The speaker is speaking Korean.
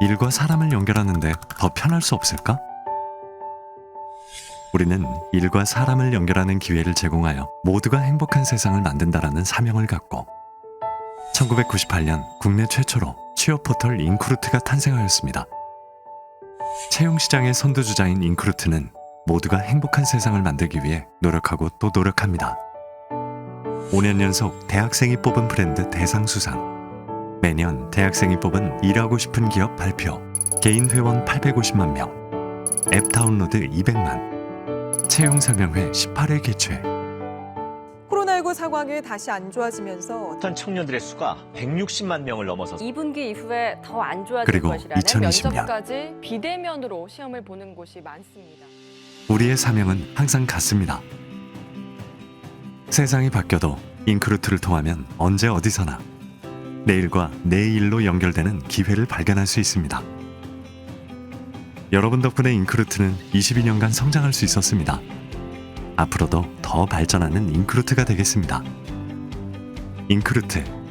일과 사람을 연결하는데 더 편할 수 없을까? 우리는 일과 사람을 연결하는 기회를 제공하여 모두가 행복한 세상을 만든다라는 사명을 갖고 1998년 국내 최초로 취업 포털 인크루트가 탄생하였습니다. 채용 시장의 선두주자인 인크루트는 모두가 행복한 세상을 만들기 위해 노력하고 또 노력합니다. 5년 연속 대학생이 뽑은 브랜드 대상 수상. 매년 대학생이 뽑은 일하고 싶은 기업 발표. 개인 회원 850만 명. 앱 다운로드 200만. 채용 설명회 18회 개최. 코로나19 상황이 다시 안 좋아지면서 어떤 청년들의 수가 160만 명을 넘어서 2분기 이후에 더 안 좋아질 그리고 것이라는 2020년. 면접까지 비대면으로 시험을 보는 곳이 많습니다. 우리의 사명은 항상 같습니다. 세상이 바뀌어도 인크루트를 통하면 언제 어디서나 내일과 내일로 연결되는 기회를 발견할 수 있습니다. 여러분 덕분에 인크루트는 22년간 성장할 수 있었습니다. 앞으로도 더 발전하는 인크루트가 되겠습니다. 인크루트